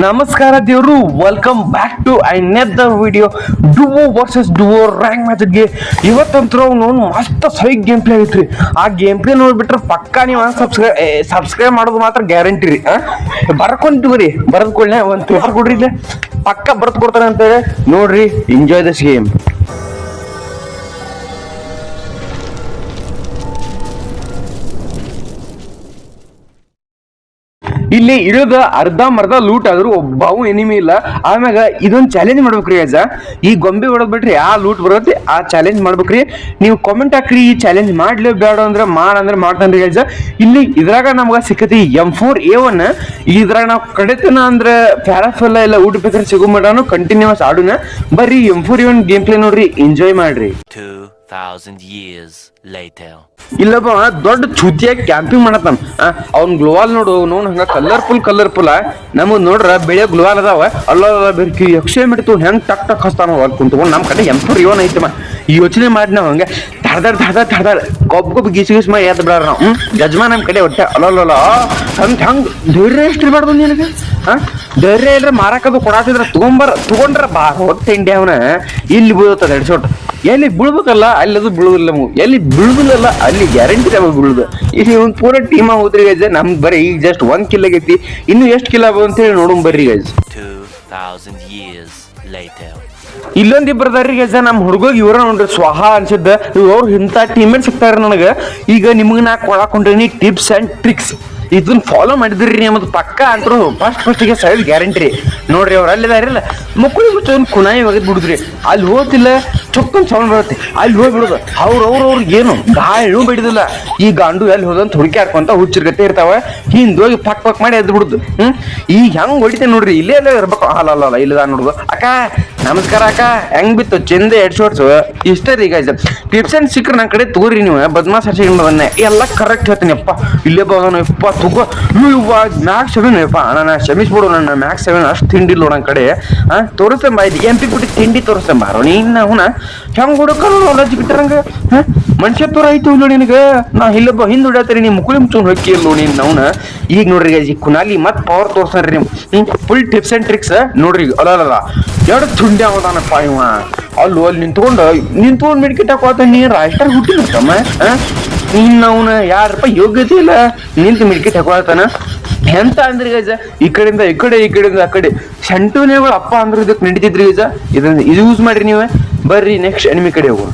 ನಮಸ್ಕಾರ ದೇವರು welcome back to I ನೆದ್ದ video duo versus duo rank ಮ್ಯಾಚ್ಗೆ ಇವತ್ತಂತೂ ಅವನು ಮಸ್ತ್ ಸೈ ಗೇಮ್ ಪ್ಲೇ ಐತ್ರಿ ಆ ಗೇಮ್ ಪ್ಲೇ ನೋಡ್ಬಿಟ್ರೆ ಪಕ್ಕಾ ನೀವು ಸಬ್ಸ್ಕ್ರೈಬ್ ಸಬ್ಸ್ಕ್ರೈಬ್ ಮಾಡೋದು ಮಾತ್ರ ಗ್ಯಾರಂಟಿ ರೀ ಬರ್ಕೊಂತೀವಿ ರೀ ಬರೆದ್ಕೊಳ್ಳೆ ಒಂದು ಪೇಪರ್ ಕೊಡ್ರಿ ಇಲ್ಲೇ. ಪಕ್ಕ ಬರ್ದು ಕೊಡ್ತಾರೆ ಅಂತೇಳಿ ನೋಡ್ರಿ ಎಂಜಾಯ್ ದಿಸ್ ಗೇಮ್ ಇಲ್ಲಿ ಇಳಿದ ಅರ್ಧ ಮರ್ಧ ಲೂಟ್ ಆದ್ರೂ ಒಬ್ಬವು ಎನಿಮಿ ಇಲ್ಲ. ಆಮ್ಯಾಗ ಇದೊಂದು ಚಾಲೆಂಜ್ ಮಾಡ್ಬೇಕ್ರಿ ಅಜ್ಜ ಈ ಗೊಂಬೆ ಹೊಡೋದ್ ಬಿಟ್ರಿ ಆ ಲೂಟ್ ಬರುತ್ತೆ, ಆ ಚಾಲೆಂಜ್ ಮಾಡ್ಬೇಕ್ರಿ. ನೀವು ಕಾಮೆಂಟ್ ಹಾಕ್ರಿ, ಈ ಚಾಲೆಂಜ್ ಮಾಡ್ಲೇ ಬೇಡ ಅಂದ್ರೆ ಮಾಡ ಅಂದ್ರೆ ಮಾಡ್ತಾನ್ರಿ ಅಜ್ಜ ಇಲ್ಲಿ ಇದ್ರಾಗ ನಮ್ಗ ಸಿಕ್ಕತಿ ಎಂ ಫೋರ್ ಎ ಒನ್ ಇದ್ರಾಗ ನಾವು ಕಡೆತನ ಅಂದ್ರೆ ಪ್ಯಾರಾಫೆಲ್ಲ ಎಲ್ಲ ಊಟ ಬೇಕಾದ್ರೆ ಸಿಗೋ ಮಟಾನು ಕಂಟಿನ್ಯೂಸ್ ಆಡೋಣ ಬರ್ರಿ M four A one game play ನೋಡ್ರಿ ಎಂಜಾಯ್ ಮಾಡ್ರಿ. 2,000 years later. ಇಲ್ಲಪ್ಪ ದೊಡ್ಡ ಚುತಿಯಾಗಿ ಕ್ಯಾಂಪಿಂಗ್ ಮಾಡತ್ತಾನ. ಅವ್ನ ಗ್ಲೋವಾಲ್ ನೋಡು ನೋಡ್ ಹಂಗ ಕಲರ್ಫುಲ್ ಕಲರ್ಫುಲ್ ನಮಗ್ ನೋಡ್ರ ಬೆಳೆ ಗ್ಲೋವಾಲ್ ಅದಾವ. ಅಲ್ಲ ಬೆರ್ಕಿ ಯಕ್ಷೆ ಮಿಡ್ತು ಹೆಂಗ್ ಟಕ್ ಟಕ್ ಹಸ್ತಾನ ಕುಂತ್ಕೊಂಡು ನಮ್ ಕಡೆ ಎಂಪರ್ ಇವನ್ ಐತಮ್ಮ ಯೋಚನೆ ಮಾಡಿ ನಾವು ಹಂಗೆ ತಡದಾರ್ ತಡದಾರ್ ತಡದಾರ್ ಕೊಬ್ ಗೊಬ್ಬ ಗೀಸ್ ಗೀಸ್ ಮಾಡಿ ಎದ್ದು ಬಿಡಾರ ನಾವು ಯಜಮಾ ನಮ್ಮ ನಮ್ ಕಡೆ ಹೊಟ್ಟೆ ಅಲ್ಲಲ್ಲ ಹಂಗ್ ಹಂಗ್ ಧೈರ್ಯ ಎಷ್ಟು ಇರ್ಬಾರ್ದು ನಿನಗೆ? ಹಾ? ಧೈರ್ಯ ಇಲ್ಲರೆ ಮಾರಾಕದು ಕೊಡಾತಿದ್ರ ತಗೊಂಬರ ತಗೊಂಡ್ರ ಬಾ ಹೊಟ್ಟೆ ಇಂಡಿಯಾ ಅವನ. ಇಲ್ಲಿ ಬೀಳುತ್ತದ ಎಡ್ಸೋಟ್ ಎಲ್ಲಿ ಬೀಳ್ಬೇಕಲ್ಲ ಅಲ್ಲಿ ಅದು ಬೀಳುದಿಲ್ಲ ನಮಗೆ ಎಲ್ಲಿ ಬೀಳುದಿಲ್ಲ ಅಲ್ಲಿ ಗ್ಯಾರಂಟಿ ನಮಗೆ ಬೀಳುದು. ಇಲ್ಲಿ ಒಂದು ಪೂರ ಟೀಮ್ ಹೋದ್ರಿ ಗೈಸ್ ನಮ್ಗೆ ಬರೀ ಈಗ ಜಸ್ಟ್ ಒಂದು ಕಿಲ್ ಆಗೈತಿ. ಇನ್ನು ಎಷ್ಟು ಕಿಲ್ ಆಗ್ಬೋದು ಅಂತ ಹೇಳಿ ನೋಡೋಣ ಬರ್ರಿ ಗೈಸ್ 2,000 years. ಇಲ್ಲೊಂದ್ ಇಬ್ಬರು ಅದಾರಿ ಗೈಸ್ ನಮ್ಮ ಹುಡುಗ ಇವ್ರ ನೋಡ್ರಿ, ಸ್ವಹ ಅನ್ಸಿದ್ದ. ಇವ್ರು ಇಂಥ ಟೀಮೇಟ್ ಸಿಗ್ತಾರ ನನಗೆ. ಈಗ ನಿಮ್ಗೆ ನಾ ಕೊಡಾಕೊಂಡ್ರಿ ಟಿಪ್ಸ್ ಅಂಡ್ ಟ್ರಿಕ್ಸ್ ಇದನ್ನ ಫಾಲೋ ಮಾಡಿದ್ರಿ ನಮ್ಮದು ಪಕ್ಕ ಅಂತರು. ಫಸ್ಟ್ ಫಸ್ಟಿಗೆ ಸೈಡ್ ಗ್ಯಾರಂಟಿ ರೀ ನೋಡ್ರಿ ಅವ್ರು ಅಲ್ಲಿದಾರಿಲ್ಲ ಮಕ್ಕಳು ಮುಚ್ಚ ಒಂದು ಕುನಾಯಿ ಒಗೆದು ಬಿಡುದ್ರಿ. ಅಲ್ಲಿ ಹೋತಿಲ್ಲ, ಚೊಕ್ಕನ್ ಸೌಂಡ್ ಬರುತ್ತೆ. ಅಲ್ಲಿ ಹೋಗಿ ಬಿಡುದು. ಅವ್ರು ಅವ್ರು ಅವ್ರಿಗೆ ಏನು ಗಾಳಿನೂ ಬಿಡುದಿಲ್ಲ. ಈ ಗಾಂಡು ಎಲ್ಲಿ ಹೋದಂತ ಹುಡುಕಿ ಹಾಕೊಂತ ಹುಚ್ಚಿರ್ಗತ್ತೆ ಇರ್ತಾವ. ಹಿಂದೋಗಿ ಪಕ್ ಪಕ್ ಮಾಡಿ ಎದ್ದು ಬಿಡುದು. ಹ್ಮ್? ಈಗ ಹೆಂಗ್ ಹೊಡಿತೇನೆ ನೋಡ್ರಿ. ಇಲ್ಲೇ ಎಲ್ಲ ಇರ್ಬೇಕು. ಅಲ್ಲ ಅಲ್ಲ ಇಲ್ಲದ ನೋಡುದು. ಅಕ್ಕ, ನಮಸ್ಕಾರ ಅಕ್ಕ. ಹೆಂಗ್ ಬಿತ್ತು? ಚಂದ ಎರಡು ಶೋರ್ಟ್ಸ್ ಇಷ್ಟೇ ರೀ ಗೈಸ್ ಟಿಪ್ಸ್ ಅಂಡ್ ಸಿಕ್ಕ್ರೆ ನನ್ನ ಕಡೆ ತಗೋರಿ ನೀವು. ಬದ್ಮಾಸ್ ಹಚ್ಚಿಕೊಂಡವನ್ನೇ ಎಲ್ಲ ಕರೆಕ್ಟ್ ಹೇಳ್ತೀನಿ. ಅಪ್ಪ, ಇಲ್ಲೇ ಬರೋಣ ಯಪ್ಪ ತಗೋ ಇವ್ವ ಮ್ಯಾಕ್ ಸೆವೆನ್ ಯಪ್ಪ ನನ್ನ ಕ್ಷಮಿಸ್ಬಿಡು, ನನ್ನ ಮ್ಯಾಕ್ಸ್ ಸೆವೆನ್ ಅಷ್ಟು ತಿಂಡಿ ಇಲ್ಲ ನನ್ನ ಕಡೆ. ಹಾ ತೋರಿಸಂಬ ಇದು ಎಂ ಪಿ ಬಿಟ್ಟು ತಿಂಡಿ ತೋರಿಸ್ತಂಬಾರೋ ನೀನ್ ಅವನ ಹೆಂಗ್ ಹುಡುಕಲ್ಲ ಲಜ್ಜಿ ಬಿಟ್ಟರಂಗ ಹಾ? ಮನುಷ್ಯ ತೋರ ಐತು ಇಲ್ಲ ನಿನಗೆ? ನಾ ಇಲ್ಲೊಬ್ಬ ಹಿಂದ್ ಹೊಡ್ಯಾತರಿ ನೀವು ಮುಕುಳಿ ಮುಚ್ಚುನ್ ಹೊಕ್ಕಿ ಇಲ್ಲ ನೀನ್ ಅವನ ಈಗ ನೋಡ್ರಿ ಈ ಕುನಾಲಿ ಮತ್ ಪವರ್ ತೋರ್ಸನ್ರಿ ನೀವು ಫುಲ್ ಟಿಪ್ಸ್ ಅಂಡ್ ಟ್ರಿಕ್ಸ್ ನೋಡ್ರಿ. ಅಲ್ಲ ಅಲ್ಲ ಎರಡು ತುಂಡಿ ಅವದಾನಪ್ಪ ಇವ ಅಲ್ಲೂ ಅಲ್ಲಿ ನಿಂತ್ಕೊಂಡು ನಿಂತ್ಕೊಂಡು ಮಿಡ್ಕಿಟ್ ಹಾಕೋತ ನೀ ರಾಷ್ಟ್ರ ಹುಟ್ಟಿನತ್ತಮ್ಮ ಇನ್ನು ಅವನ ಯಾರಪ್ಪ ಯೋಗ್ಯತೆ ಇಲ್ಲ? ನಿಂತು ಮಿಡ್ಕಿಟ್ ಹಾಕೊಳ್ತಾನ ಎಂತ ಅಂದ್ರಿ ಗಜ? ಈ ಕಡೆಯಿಂದ, ಈ ಕಡೆ, ಈ ಕಡೆಯಿಂದ, ಆ ಕಡೆ. ಸೆಂಟೂನೇಗಳು ಅಪ್ಪ ಅಂದ್ರೆ ಇದಕ್ಕೆ ನಡೀತಿದ್ರಿ ಗಜ? ಇದನ್ನ ಇದು ಯೂಸ್ ಮಾಡ್ರಿ ನೀವೇ. ಬರ್ರಿ ನೆಕ್ಸ್ಟ್ ಎನಿಮಿ ಕಡೆ ಹೋಗೋಣ.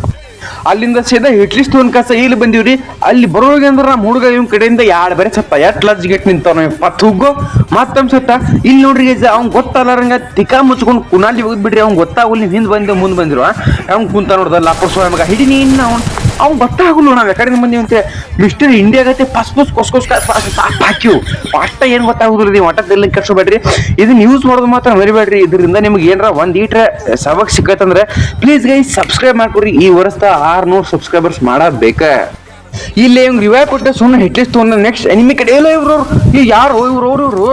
ಅಲ್ಲಿಂದ ಸೀದಾ ಇಟ್ಲಿಸ್ಟ್ ಒಂದ್ ಕಸ ಇಲ್ಲಿ ಬಂದಿವ್ರಿ. ಅಲ್ಲಿ ಬರೋಗಿ ಅಂದ್ರೆ ನಮ್ಮ ಹುಡುಗ ಇವ್ ಕಡೆಯಿಂದ ಯಾಡ್ ಬೇರೆ ಸಪ್ಪ ಎಟ್ ಲಜ್ ಗೆಟ್ ನಿಂತಾವ ಪತ್ ಹುಗ್ಗೋ ಮತ್ತೊಮ್ಮೆ ಸತ್ತ. ಇಲ್ಲಿ ನೋಡ್ರಿ ಅವ್ನ್ ಗೊತ್ತಲ್ಲಾರಂಗ ತಿಕಾ ಮುಚ್ಕೊಂಡು ಕುನಾಲಿ ಹೋಗ್ಬಿಡ್ರಿ ಅವ್ನ್ ಗೊತ್ತಾಗಲ್ಲ ನೀವು ಹಿಂದ್ ಬಂದ ಮುಂದ್ ಬಂದಿರುವ ಅವ್ನ್ ಕುಂತ ನೋಡ್ದಲ್ಲ ಅಪ್ಪ ಸ್ವಾಮಿ ಹಿಡಿನಿ ಇನ್ನ ನೀನ್ ಅವ್ನ್. ಅವ್ನ್ ಗೊತ್ತಾಗಲ್ಲ ನಾವ್ ಯಾಕಡೆ ಬಂದೀವಿ ಅಂತ ಮಿಸ್ಟರ್ ಇಂಡಿಯಾ ಗತೆ ಪಸ್ ಪಸ್ ಕೊಸ್ ಕೊಸ್ ಹಾಕಿವು ಅಷ್ಟ ಏನ್ ಗೊತ್ತಾಗುದಿಲ್ಲ ನೀವು ಕಷ್ಟ ಕರ್ಸೋಬೇಡ್ರಿ ಇದು ಯೂಸ್ ಮಾಡೋದು ಮಾತ್ರ ಮರಿಬೇಡ್ರಿ. ಇದರಿಂದ ನಿಮ್ಗೆ ಏನಾರ ಒಂದ್ ಈಟ್ರ ಸಬಕ್ ಸಿಕ್ಕತ್ತಂದ್ರೆ ಪ್ಲೀಸ್ ಗೈ ಸಬ್ಸ್ಕ್ರೈಬ್ ಮಾಡ್ಕೊಡ್ರಿ. ಈ ವರ್ಷ ಆರ್ನೂರು ಸಬ್ಸ್ಕ್ರೈಬರ್ಸ್ ಮಾಡಬೇಕ. ಇಲ್ಲಿ ಹಿಂಗ್ ರಿವೈವ್ ಕೊಟ್ಟೆ ಸುಮ್ಮನೆ ಹಿಟ್ಲಿಸ್ಟ್ ತೊಗೊಂಡ ನೆಕ್ಸ್ಟ್ ಎನಿಮಿ ಕಡೆ ಎಲ್ಲ ಇವ್ರು ಈ ಯಾರು ಇವ್ರು, ಅವ್ರು ಇವ್ರು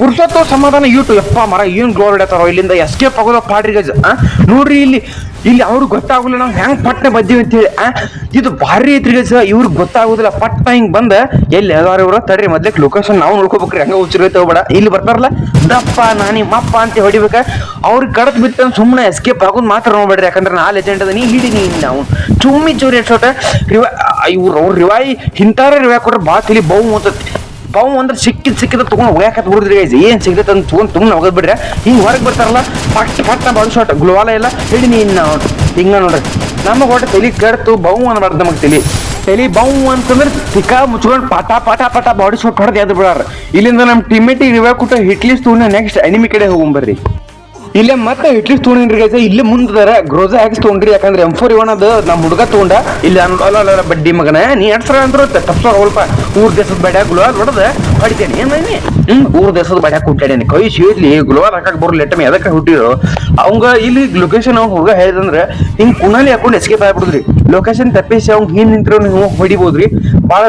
ಪುರುಷತ್ವ ಸಮಾಧಾನ ಯೂಟು ಯಪ್ಪ ಮರ, ಏನ್ ಗ್ಲೋರ್ ಹಿಡತಾರೋ ಇಲ್ಲಿಂದ ಎಸ್ಕೇಪ್ ಆಗೋದ ಪಾಡ್ರಿ ಗಜ ನೋಡ್ರಿ ಇಲ್ಲಿ ಇಲ್ಲಿ ಅವ್ರಿಗೆ ಗೊತ್ತಾಗಲ್ಲ ನಾವು ಹೆಂಗ್ ಪಟ್ನೆ ಬದ್ದೀವಿ ಅಂತ ಹೇಳಿ ಇದು ಭಾರಿ ಐತ್ರಿ ಸರ್, ಇವ್ರಿಗೆ ಗೊತ್ತಾಗೋದಿಲ್ಲ ಪಟ್ಟ ಹಿಂಗ್ ಬಂದ ಎಲ್ಲಿ ಅದಾರ ಇವ್ರ? ತಡ್ರಿ, ಮೊದ್ಲಕ್ ಲೊಕೇಶನ್ ನಾವು ನೋಡ್ಕೋಬೇಕ್ರಿ, ಹಂಗ ಹುಚ್ಚಿರೈತೆ ಹೋಗ್ಬೇಡ ಇಲ್ಲಿ ಬರ್ತಾರಲ್ಲ, ದಪ್ಪ, ನಾನಿ ಮಪ್ಪ ಅಂತ ಹೊಡಿಬೇಕ. ಅವ್ರಿಗೆ ಕಡತ್ ಬಿತ್ತ ಸುಮ್ಮನೆ ಎಸ್ಕೇಪ್ ಆಗೋದು ಮಾತ್ರ ನೋಡ್ಬೇಡ್ರಿ, ಯಾಕಂದ್ರೆ ನಾ ಲೆಜೆಂಡ್ ಅದ ನೀ ಹಿಡಿ ನೀ ನಾವು. ಚುಮ್ಮಿ ಚೂರಿ ಎಷ್ಟೋಟ, ರಿವಾ ಇವ್ರು ಅವ್ರ ರಿವಾಯಿ ಹಿಂತಾರ ರಿವಾಯ್ ಕೊಟ್ರೆ ಬಾ ತಿಳಿ ಬಹು ಬಾವು ಅಂದ್ರೆ ಸಿಕ್ಕಿದ ಸಿಕ್ಕಿದ ತಗೊಂಡ್ ಹೋಗಕ್ಕೆ ಹುಡುಗ್ರಿ ಗೈಸ್ ಏನ್ ಸಿಗ್ತೈತೆ ಅಂತ ತಗೊಂಡ್ ತುಂಬ ಹೋಗದ್ ಬಿಡ್ರಿ. ಹಿಂಗೆ ಹೊರಗೆ ಬರ್ತಾರಲ್ಲ ಪಟ್ ನಾ ಬಾಡಿ ಶಾಟ್ ಗ್ಲೋವಾಲ ಎಲ್ಲ. ಹೇಳಿ ನೀನ್ ಹಿಂಗ ನೋಡ್ರಿ. ನಮಗೆ ಒಟ್ಟು ತಲಿ ಕೆಡ್ತು ಬಾವು ಅನ್ಬಾರ್ದು ನಮಗೆ ತಲೆ. ತಲೆ ಬಾವು ಅಂತಂದ್ರೆ ತಿಕ್ಕ ಮುಚ್ಕೊಂಡು ಪಟ ಪಟ ಪಟ ಬಾಡಿ ಶಾಟ್ ಹೊಡೆದು ಎದ್ದು ಬಿಡಾರ. ಇಲ್ಲಿಂದ ನಮ್ಮ ಟೀಮೇಟಿಗೆ ರಿವ್ಯೂ ಕೊಟ್ಟು ಹಿಟ್ಲಿಸ್ ನೆಕ್ಸ್ಟ್ ಎನಿಮಿ ಕಡೆ ಹೋಗ್ಬರ್ರಿ. ಇಲ್ಲೇ ಮತ್ತೆ ಇಟ್ಲಿಸ್ ತೊಗೊಂಡ್ರಿ ಗೈಸ ಇಲ್ಲೇ ಮುಂದೆ ಗ್ರೋಜ ಹಾಕ್ಸ್ ತೊಗೊಂಡ್ರಿ. ಯಾಕಂದ್ರೆ ಎಂ ಫೋರ್ ಇವನ್ ಅದು ನಮ್ಮ ಹುಡುಗ ತೊಗೊಂಡ. ಇಲ್ಲಿ, ಅಲ್ಲ ಬಡ್ಡಿ ಮಗನ. ನೀ ಎಡ್ಸರ ಅಂದ್ರು ತಪ್ಸ ಸ್ವಲ್ಪ ಊರ್ ದೇಶದ ಬಡ್ಯಾಗ ಗುಲಾಲ್ ಹೊಡೆದ ಹೊಡಿತೇನೆ. ಏನ್ ಮೈನಿ ಹ್ಮ್, ಊರ್ ದೇಶದ ಬಡ್ಯಾ ಹುಟ್ಟಾಡೇನೆ ಕೈ ಸೀದ್ಲಿ ಗುಲಾಲ್ ಹಾಕಕ್ ಬರ್ಲಿ ಲೆಟಮಿ ಅದಕ್ಕೆ ಹುಟ್ಟಿರೋ. ಅವಂಗ ಇಲ್ಲಿ ಲೊಕೇಶನ್ ಅವ್ನ ಹುಡುಗ ಹೇಳಿದಂದ್ರೆ, ಹಿಂಗ್ ಕುನಾಲಿ ಹಾಕೊಂಡು ಎಸ್ಕೇಪ್ ಆಗ್ಬಿಡುದ್ರಿ. ಲೊಕೇಶನ್ ತಪ್ಪಿಸಿ ಅವ್ನ್ ಹಿಂದ್ ನಿಂತ್ರ ಹೊಡಿಬೋದ್ರಿ. ಭಾಳ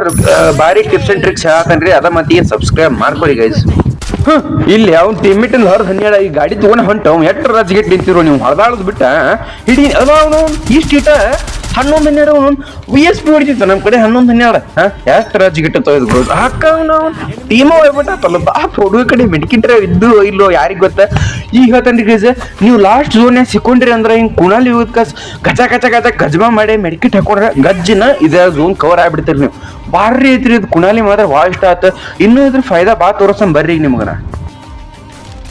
ಭಾರಿ ಟಿಪ್ಸ್ ಅಂಡ್ ಟ್ರಿಕ್ಸ್ ಹಾಕನ್ರಿ. ಅದ ಮತ್ತೆ ಸಬ್ಸ್ಕ್ರೈಬ್ ಮಾಡ್ಕೊಡಿ ಗೈಸ್ ಇಲ್ಲಿ ಅವ್ನ ಟೀಮಿಟ್ ಹೊರ ಹನ್ನೆರಡು ಈ ಗಾಡಿ ತಗೊಂಡು ಹೊಂಟವ್ ಎಟ್ಟ ರಾಜ್ಗೆಟ್ ನಿಂತಿರೋ ನೀವು? ಹೊಡೆದಾಳದ್ ಬಿಟ್ಟ? ಹಿಡಿ ಅದ ಅವನು. ಇಷ್ಟ ಹನ್ನೊಂದು ಹನ್ನೆರಡು ವಿ ಎಸ್ ಪಿ ಹೊಡಿತಿತ್ತು ನಮ್ಮ ಕಡೆ ಹನ್ನೊಂದು ಹನ್ನೆರಡು. ಹಾ? ಎಷ್ಟು ರಾಜ್ ಗಿಟ್ಟ ತೊಯ್ದು ಹಾಕ ನಾವು ಟೀಮ ಹೋಗ್ಬಿಟ್ಟಲ್ಲ ಬಾ, ಹುಡುಗ ಕಡೆ ಮೆಡಿಕಿಟ್ರೆ ಇದ್ದು ಇಲ್ಲೋ ಯಾರಿಗೆ ಗೊತ್ತ? ಈಗ ಹೇಳ್ತಾನೆ ಗೈಸ್ ನೀವು ಲಾಸ್ಟ್ ಝೋನ್ಯಾಗ ಸಿಕ್ಕೊಂಡ್ರಿ ಅಂದ್ರೆ ಹಿಂಗೆ ಕುಣಾಲಿ ಕಸ್, ಗಜ ಗಜ ಗಜ ಗಜ್ಮಾ ಮಾಡಿ ಮೆಡಿಕಿಟ್ ಹಾಕೊಂಡ್ರೆ ಗಜ್ಜಿನ ಇದೇ ಝೋನ್ ಕವರ್ ಆಗ್ಬಿಡ್ತೀರಿ ನೀವು. ಭಾರಿ ಐತ್ರಿ ಇದು ಕುಣಾಲಿ ಮಾತ್ರ ಭಾಳ ಇಷ್ಟ ಆತ. ಇನ್ನೂ ಇದ್ರ ಫೈದಾ ಭಾಳ ತೋರಿಸ್ ಬರ್ರಿ ಈಗ ನಿಮ್ಗನ.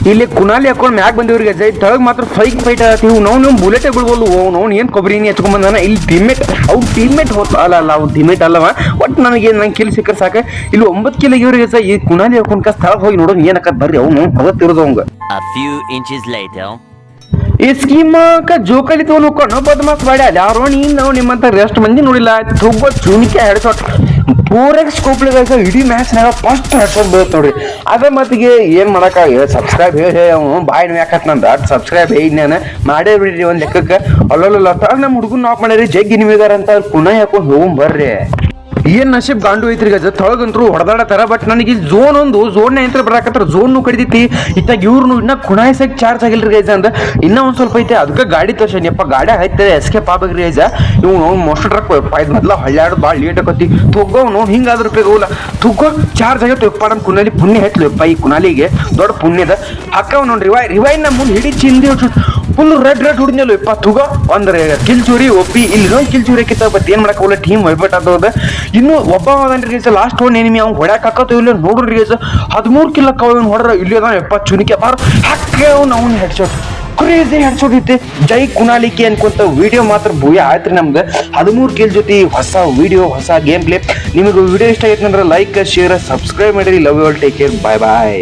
ಇಲ್ಲಿ ಕುನಾಲಿ ಹಾಕೊಂಡು ಮ್ಯಾಗ್ ಬಂದಿವ್ರಿಗೆ ಜೈ ತಳಗ್ ಮಾತ್ರ ಫೈಕ್ ಫೈಟ್ ಆತೀವಿ. ನಾವು ನಾವು ಬುಲೆಟ್ ಬಿಡ್ಬೋದು ನಾವು ಏನ್ ಕೊಬ್ಬರಿ ಹಚ್ಕೊಂಡ್ ಬಂದಾನ? ಇಲ್ಲಿ ಟೀಮೇಟ್ ಅವ್ನು ಟೀಮೇಟ್ ಹೋತ ಅಲ್ಲ ಅಲ್ಲ ಅವ್ನು ಟೀಮೇಟ್ ಅಲ್ಲವ. ಒಟ್ ನನಗೆ ನಂಗೆ ಕಿಲ್ ಸಿಕ್ಕರ್ ಸಾಕ. ಇಲ್ಲಿ ಒಂಬತ್ತು ಕಿಲ್ ಇವ್ರಿಗೆ ಸಹ ಈ ಕುನಾಲಿ ಹಾಕೊಂಡ್ ಕಸ್ ತಳಗ್ ಹೋಗಿ ನೋಡೋಣ ಏನ್ ಹಾಕತ್ ಬರ್ರಿ? ಅವ್ನು ಅವತ್ತಿರೋದು ಅವಂಗ. ಈ ಸ್ಕೀಮ್ ಜೋಕಾಲಿ ತಗೊಂಡು ಹೋಗ್ಕೊಂಡು ಬದಮಾಸ್ ಮಾಡಿ. ಅಲ್ಲಿ ಯಾರೋ ನೀನ್ ನಾವು ನಿಮ್ಮಂತ ರೆಸ್ಟ್ ಮಂದಿ ನೋಡಿಲ್ಲ. ತುಂಬ ಚೂನಿಕೆ ಹೆಡ್ಶಾಟ್ ಪೂರ ಸ್ಕೋಪ್ ಇಡೀ ಮ್ಯಾಚ್ನಾಗ ಫಸ್ಟ್ ಹೆಡ್ಶಾಟ್ ಬೀಳುತ್ತೆ ನೋಡ್ರಿ ಅದ ಮತ್ತಿಗೆ ಏನ್ ಮಾಡಕ ಸಬ್ಸ್ಕ್ರೈಬ್ ಹೇಳಿ ಅವನು ಬಾಯ್ ಯಾಕತ್ ನಂದ? ಸಬ್ಸ್ಕ್ರೈಬ್ ಹೇಳಿ ನಾನು ಮಾಡೇ ಬಿಡ್ರಿ ಒಂದು ಲೆಕ್ಕಕ್ಕೆ. ಅಲ್ಲಲ್ಲ ನಮ್ಮ ಹುಡುಗನ್ ನಾಕ್ ಮಾಡ್ಯಾರಿ ಜಗ್ಗಿ ನಿಮಗಾರ ಅಂತ ಪುನಃ ಯಾಕೋ ಹೋಗಂ ಬರ್ರಿ ಏನ್ ನಶೀಬ್ ಗಾಂಡು ಐತ್ರಿ ಗಜ? ತೊಳಗಂತರು ಹೊಡೆದಾಡತಾರ ಬಟ್ ನನಗೆ ಝೋನ್ ಒಂದು ಝೋನ್ ಯಂತ್ರ ಬರಾಕತ್ತಾರ ಝೋನ್ ಕಡಿದೈತಿ ಇತ್ತಾಗ ಇವ್ರು ಇನ್ನ ಕುಣಾಯಿಸಕ್ ಚಾರ್ಜ್ ಆಗಿಲ್ರಿ ಗೈಜ ಅಂದ್ರೆ ಇನ್ನ ಒಂದ್ ಸ್ವಲ್ಪ ಐತೆ ಅದಕ್ಕೆ ಗಾಡಿ ತೋರ್ಸೇನಿ. ಯಪ್ಪ, ಗಾಡಿ ಹಾಯ್ತದೆ ಎಸ್ಕೇಪ್ ಆಗ್ಬೇಕ್ರಿ ಗೈಜ. ಇವ್ ನಾವು ಮೋಸ್ಟ್ ಟ್ರಕ್ ಮೊದ್ಲ ಹಳ್ಳಾಡ್ ಭಾಳ ಲೇಟ್ ಆಕತಿ ನೋಡಿ, ಹಿಂಗಾದ್ರ ರೂಪಾಯಿ ಹೋಗಲ್ಲ ತುಗ್ಗೋ ಚಾರ್ಜ್ ಆಗೈತೆ, ಯಪ್ಪ ನಮ್ಮ ಕುನಾಲಿ ಪುಣ್ಯ ಯಪ್ಪ, ಈ ಕುನಾಲಿಗೆ ದೊಡ್ಡ ಪುಣ್ಯದ. ಹಾಕವ್ ನೋಡ್ರಿ ರಿವೈ ರಿವೈ ನಮ್ಮ ಮುಂದೆ ಹಿಡಿ ಚಿಂದಿ ಫುಲ್ ರೆಡ್ ರೆಡ್ ಹುಡಿದ್ನಲ್ಲ ಇಪ್ಪತ್ತು ತುಗ ಅಂದ್ರೆ ಕಿಲ್ಚೂರಿ ಒಪ್ಪಿ ಇಲ್ಲಿ ಇನ್ನೊಂದು ಕಿಲ್ಚೂರಿ ಕಿತ್ತ ಬಟ್ ಏನ್ ಮಾಡಕ್ ಹೋಗಲ್ಲ ಟೀಮ್ ವೈಬಟ್ ಆದದ ಇನ್ನು ಒಬ್ಬ ಅದನ್ರಿ ಲಾಸ್ಟ್ ಒನ್ ಏನಿಮಿ ಅವ್ನು ಹೊಡ್ಯಾಕ ಹಾಕತ್ತು ಇಲ್ಲ ನೋಡ್ರಿ ರೀಸ್ ಹದಿಮೂರು ಕಿಲ್ಲ ಕವನ್ ಹೊಡ್ರ, ಇಲ್ಲಿ ಅದ ಯಪ್ಪ ಚುನಿಕೆ. ಬಾರ್ ಹಾಕಿ ಅವ್ನು ಅವ್ನು ಹೆಡ್ಶಾಟ್ ಕ್ರೇಜಿ ಹೆಡ್ಶಾಟ್ ಐತೆ ಜೈ ಕುಣಾಲಿಕೆ ಅನ್ಕೊಂತ ವಿಡಿಯೋ ಮಾತ್ರ ಭೂಯ ಆಯ್ತ್ರಿ ನಮ್ದು. ಹದಿಮೂರು ಕಿಲ್ ಜೊತೆ ಹೊಸ ವಿಡಿಯೋ ಹೊಸ ಗೇಮ್ ಪ್ಲೇ ನಿಮಗೆ ವಿಡಿಯೋ ಇಷ್ಟ ಆಯ್ತು ಅಂದ್ರೆ ಲೈಕ್ ಶೇರ್ ಸಬ್ಸ್ಕ್ರೈಬ್ ಮಾಡಿರಿ. Love you all take care bye bye